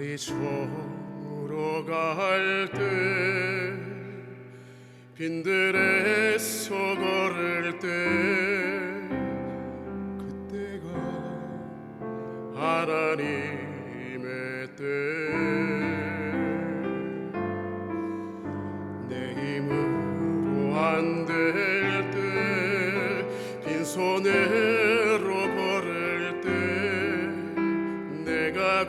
날이 저물어 갈때 빈들에서 걸을 때 그때가 하나님의 때. 내 힘으로 안 될때때 내가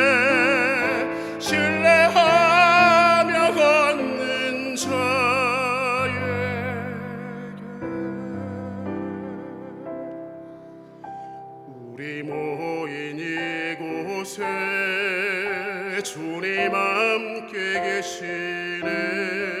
모인 이곳에 주님 함께 계시네